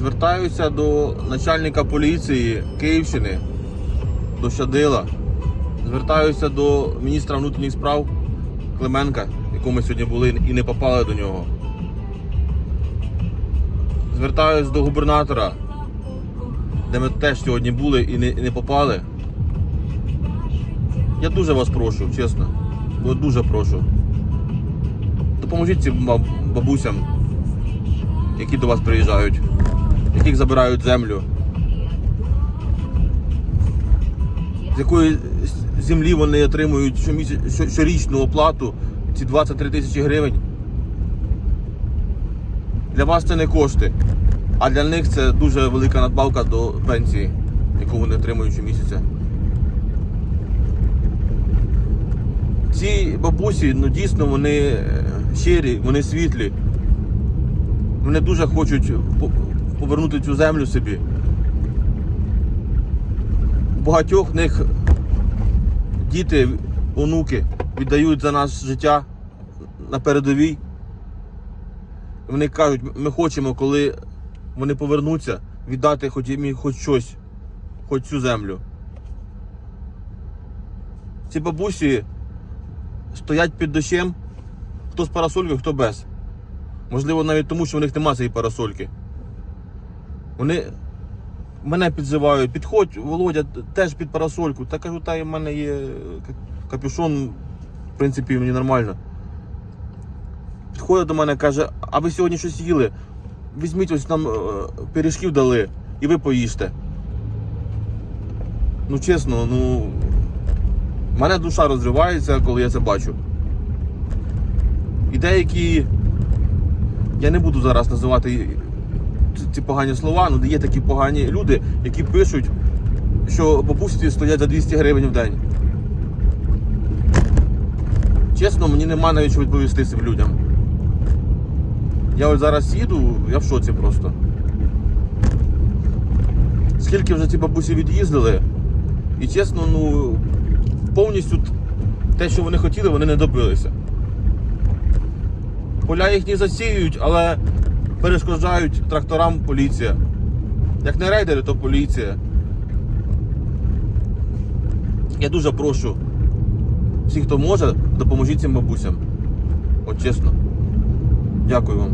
Звертаюся до начальника поліції Київщини, до Щадила. Звертаюся до міністра внутрішніх справ Клименка, якому ми сьогодні були і не попали до нього. Звертаюсь до губернатора, де ми теж сьогодні були і не, і не попали. Я дуже вас прошу, чесно. Дуже прошу. Допоможіть цим бабусям, які до вас приїжджають, яких забирають землю. З якої землі вони отримують щомісяць- що- щорічну оплату, ці 23 тисячі гривень. Для вас це не кошти, а для них це дуже велика надбавка до пенсії, яку вони отримують щомісяця. Ці бабусі, ну дійсно, вони е, щирі, вони світлі. Вони дуже хочуть повернути цю землю собі. У багатьох них діти, онуки віддають за нас життя на передовій. Вони кажуть, ми хочемо, коли вони повернуться, віддати хоч, хоч щось, хоч цю землю. Ці бабусі стоять під дощем, хто з парасолькою, хто без. Можливо, навіть тому, що в них немає цієї парасольки. Вони мене підзивають, підходь, Володя, теж під парасольку. Та кажу, та в мене є капюшон, в принципі, мені нормально. Підходить до мене, каже, а ви сьогодні щось їли? Візьміть ось нам е, пиріжків дали і ви поїжте. Ну чесно, ну. мене душа розривається, коли я це бачу. І деякі. Я не буду зараз називати ці- погані слова, але є такі погані люди, які пишуть, що бабусі стоять за 200 гривень в день. Чесно, мені нема навіть що відповісти цим людям. Я ось зараз їду, я в шоці просто. Скільки вже ці бабусі від'їздили, і чесно, ну повністю те, що вони хотіли, вони не добилися. Поля їхні засіюють, але перешкоджають тракторам поліція. Як не рейдери, то поліція. Я дуже прошу всіх, хто може, допоможіть цим бабусям. От чесно. Дякую вам.